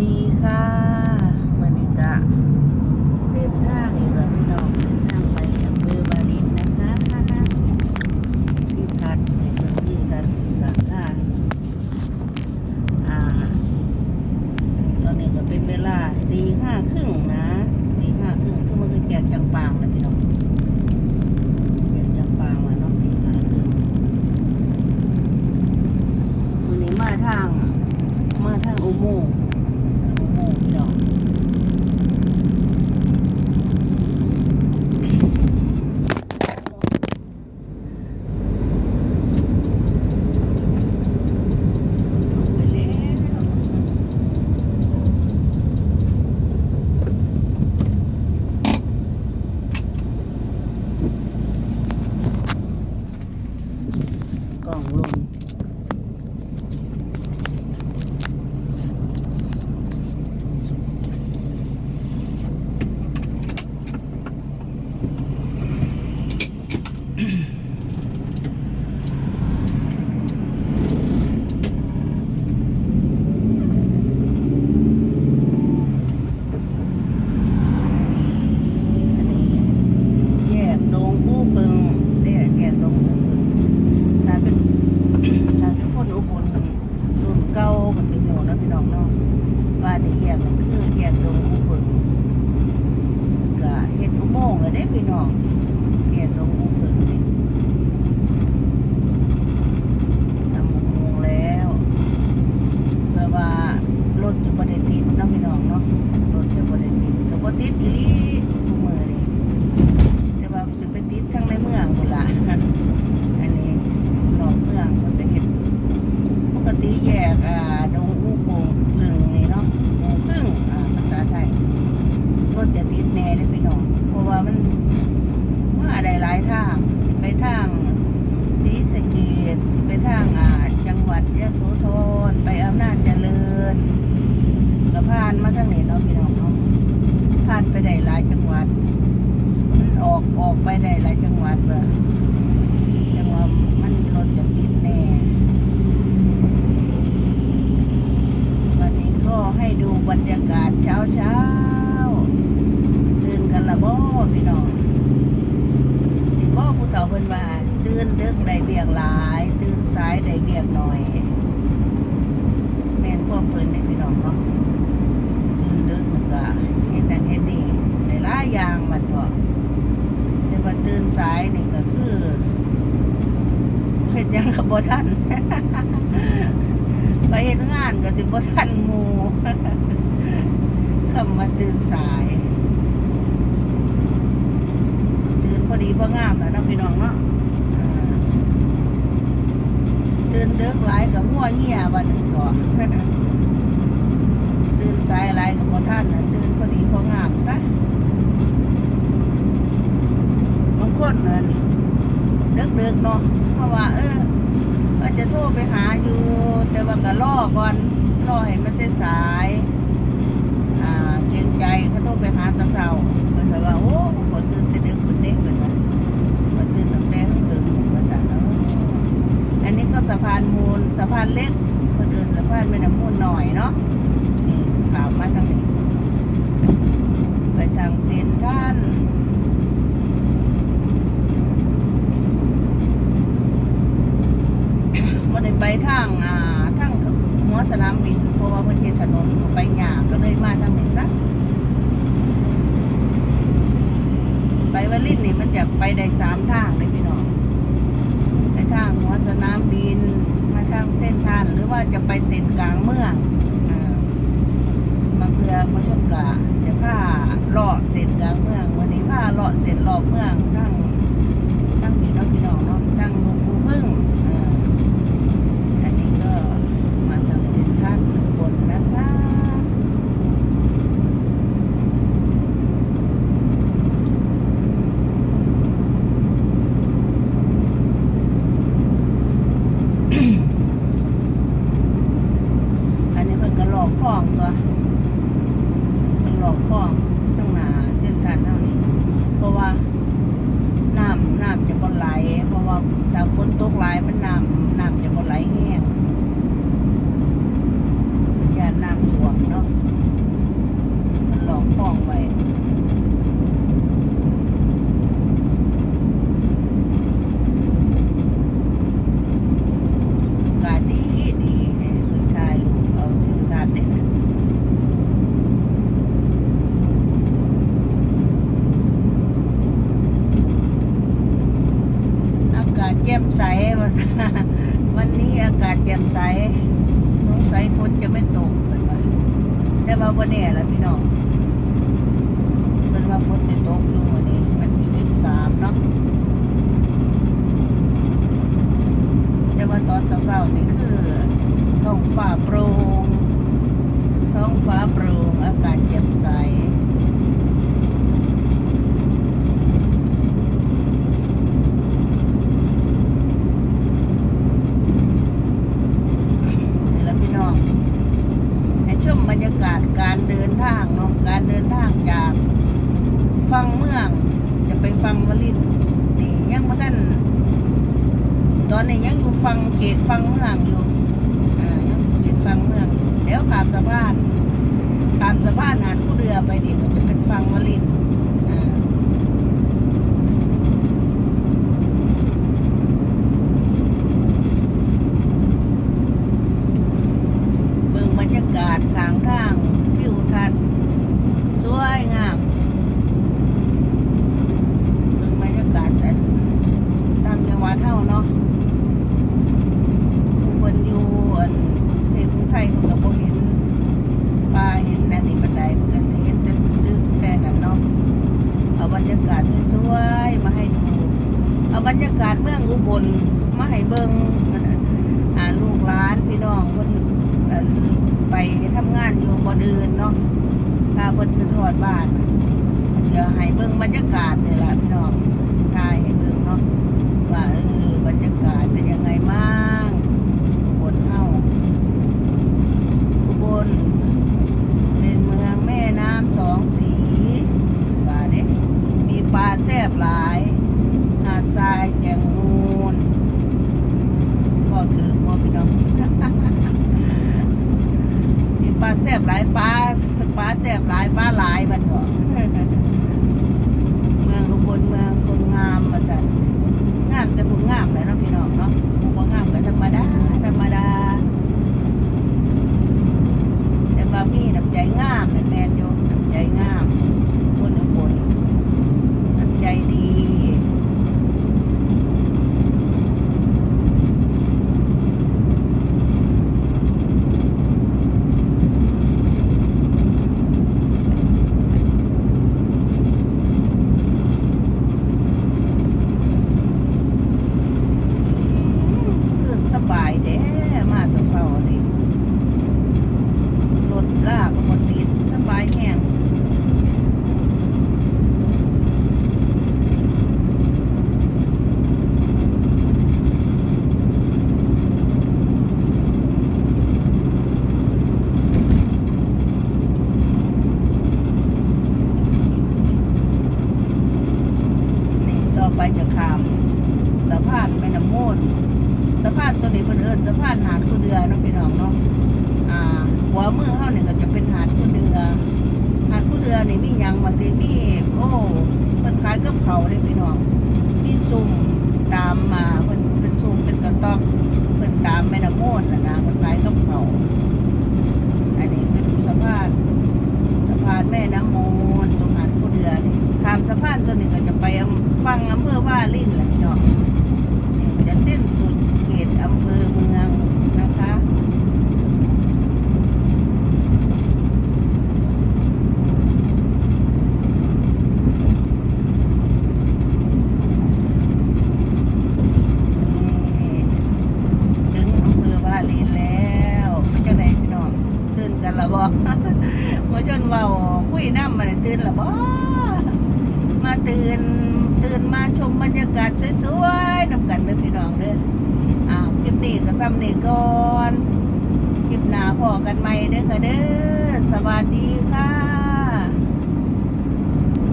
ดีค่ะมื่อนี้กะเดินทางอีกแล้วพี่น้องเดินทางไปอำเภอบาลินนะคะที่กัดเสร็จแล้วที่กัดกับข้างอ่า ตอนนี้ก็เป็นเวลาตีห้าครึ่งนะตีห้าครึ่งทุกมันก็แจกจังปางแล้วพี่น้องแจกจังปางแล้วเนาะตีห้าครึ่งวันนี้มาทาง มาทางอุโมงค์อุโมงค์พี่น้องไปแล้ว กล่องลม อันนี้แยกดงผู้พึงเรียกแยกดงผู้พึงถ้าเป็น ถ้าเป็นคนอุบลรุ่นเก่าก็สิโหเนาะพี่น้องเนาะว่านี่แยกนี่คือแยกดงผู้พึงก็เห็ดอุโมงค์แล้วเด้พี่น้องแยกดงผู้พึงนี่ทำอุโมงค์แล้ว เพื่อว่ารถจะบ่ได้ติดเนาะพี่น้องเนาะรถจะบ่ได้ติดก็บ่ติดอีหลีทุกมื้อนี่แต่ว่าสิไปติดทั้งในเมืองพุ่นล่ะ อันนี้นอกเมืองมันจะเห็นปกติแยกอ่าดงอู้โพงพึ่งนี่เนาะอูพึ่งอ่าภาษาไทยรถจะติดแน่เลยพี่น้องเพราะว่ามันมาได้หลายทาง สิไปทางศรีสะเกษสิไปทางอ่าจังหวัดยะโสธรไปอำนาจเจริญก็ผ่านมาทางนี้เนาะพี่น้องเนาะผ่านไปได้ หลายจังหวัด มันออกออกไปได้หลายจังหวัดเลยแต่ว่ามันรถจะติดแน่ วันนี้ก็ให้ดูบรรยากาศเช้าเช้าๆตื่นกันละบ่พี่น้องนี่บ่ผู้เฒ่าเพิ่นว่าตื่นดึกได้เบียกหลาย ตื่นสายได้เบียกหน่อย แม่นพวกเพิ่นนี่พี่น้องเนาะตื่นดึกนี่ก็เฮ็ดนั่นเฮ็ดนี่ได้หลายอย่างมันก็แต่ว่าตื่นสายนี่ก็คือ เฮ็ดยังกับบ่ทัน ไปเฮ็ดงานก็สิบ่ทันมู่คำว่าตื่นสาย ตื่นพอดีพองามแล้วนะพี่น้องเนาะตื่นเดึกหลายก็งัวเงียวันนึงก็ตื่นสายหลายก็บ่ทันนะตื่นพอดีพองามซะบางคนเนั่ย นดึกๆเนาะเพราะว่า เออว่าจะโทรไปหาอยู่ แต่ว่าก็รอก่อนรอให้มันสาย อ่า เกรงใจเขาโทรไปหาตาเศร้าเพิ่นก็ว่าโอ้ขอตื่นแต่เดึกเพิ่นเด้เพิ่นว่าขอตื่นตั้งแต่เพิ่งภาษาเนาะอันนี้ก็สะพานมูลสะพานเล็กคนอื่นสะพานแม่น้ำมูลหน่อยเนาะนี่ข่าวมาทางนี้ ไปทางเซนทรัน บ่ ไปทางอ่าทางหัวสนามบินเพราะว่าเพิ่นเฮ็ดถนนไปยากก็เลยมาทางนี้ซะไปวลินนี่มันจะไปได้สามทางเลยพี่น้องไปทางหัวสนามบิน มาทางเส้นทางหรือว่าจะไปเส้นกลางเมืองอ่าบางเทือมาชนกะจะพาเลาะเส้นกลางเมืองวันนี้พาเลาะเส้นรอบเมืองทั้งทั้งพี่น้องพี่น้องเนาะทั้งลุงปูพึ่งอ่า อันนี้ก็มาทางเส้นท่านบนนะคะ อันนี้มันก็หลอกคล้องตัวนี่มันหลอกคล้องข้างหน้าเส้นทางเท่านี้ เพราะว่า น้ำน้ำจะบ่ไหล เพราะว่าถ้า ฝนตกหลายมันน้ำน้ำจะบ่ไหลแห้งเป็นยานน้ำท่วมเนาะ วันนี้อากาศแจ่มใส สงสัยฝนจะไม่ตกเพิ่นว่า แต่ว่าวันนี้ล่ะพี่น้องเป็นว่าฝนจะตกอยู่วันนี้วันที่ยี่สิบสามเนาะแต่ว่าตอนเช้าๆนี่คือท้องฟ้าโปร่งท้องฟ้าโปร่งอากาศเจ็บใส นี่แหละพี่น้องให้ชมบรรยากาศการเดินทางเนาะ การเดินทางจากฟังเมืองจะไปฟังวลินนี่ยังบ่ท่านตอนนี้ยังอยู่ฟังเขตฟังเมืองอยู่อ่ายังอยู่เขตฟังเมืองอยู่เดี๋ยวขามสะพานขามสะพานหาดคู่เรือไปนี่ก็จะเป็นฟังวลินทร์อ่าเบิ่งบรรยากาศทางทาง สวยงามเบิ่งบรรยากาศอันตามจังหวัดเฮาเนาะผู้คนอยู่อันเทพกรุไทยเพิ่นก็บ่เห็นป่าเห็นนั่นนี่ปนใดเพิ่นก็จะเห็นแต่ตึกแต่นั่นเนาะเอาบรรยากาศสวยๆมาให้ดูเอาบรรยากาศเมืองอุบลมาให้เบิ่งหาลูกหลานพี่น้องคนอันไปทำงานอยู่บนอื่นเนาะ ถ้าเพิ่นคือทอดบ้านเดี๋ยวให้เบิ่งบรรยากาศนี่แหละพี่น้องถ่ายให้เบิ่งเนาะว่าเออบรรยากาศเป็นยังไงบ้างบนเฮาอุบลเป็นเมืองแม่น้ำสองสีว่าเด้มีปลาแซ่บหลายหาดทรายแจงมูลพอถือพอพี่น้องมีปลาแซ่บหลายปลา แซ่บหลายป้าหลายบัดก่อน เมืองอุบลเมืองคนงามมาสั่นงามแต่ผู้งามเลยเนาะพี่น้องเนาะผู้บ่งามก็ธรรมดาธรรมดา แต่ว่ามีน้ำใจงามนั่นแมนอยู่น้ำใจงาม คนอุบลน้ำใจดี คือสบายเด้มาเศร้าๆนี่รถลากก็บ่ติดสบายแห้งนี่ต่อ ไปจะข้ามสะพานแม่น้ำมูลสะพานตัวนี้เพิ่นเอิ้นสะพานหาดคูเดือเนาะพี่น้องเนาะอ่าหัวมือเฮานี่ก็จะเป็นหาดคูเดือหาดคูเดือนี่มีหยังว่าติมีโอ้เพิ่นขายกับเขาเลยพี่น้องมีซุ่มตามมาเพิ่นเป็นซุ่มเป็นกระต๊อกเพิ่นตามแม่น้ำโมนน่ะนะเพิ่นขายกับเขาอันนี้เป็นสะพานสะพานแม่น้ำมูลตรง หาดคูเดือนี่ข้ามสะพานตัวนี้ก็จะไปฟังอำเภอว่าลิ่นแหละพี่น้องนี่จะสิ้นสุดเขตอำเภอเมืองนะคะ นี่ถึงอำเภอวาลีนแล้วเจ้าไหนพี่น้องตื่นกันและบ่ มา จนว่าคุยน้ำมาเตื่นละบ่มาตื่นตื่นมาชมบรรยากาศสวยๆนำกันเด้อพี่น้องเด้ออ้าวคลิปนี้ก็ซ้ำนี่ก่อน คลิปหน้าพอกันใหม่เด้อค่ะเด้อสวัสดีค่ะ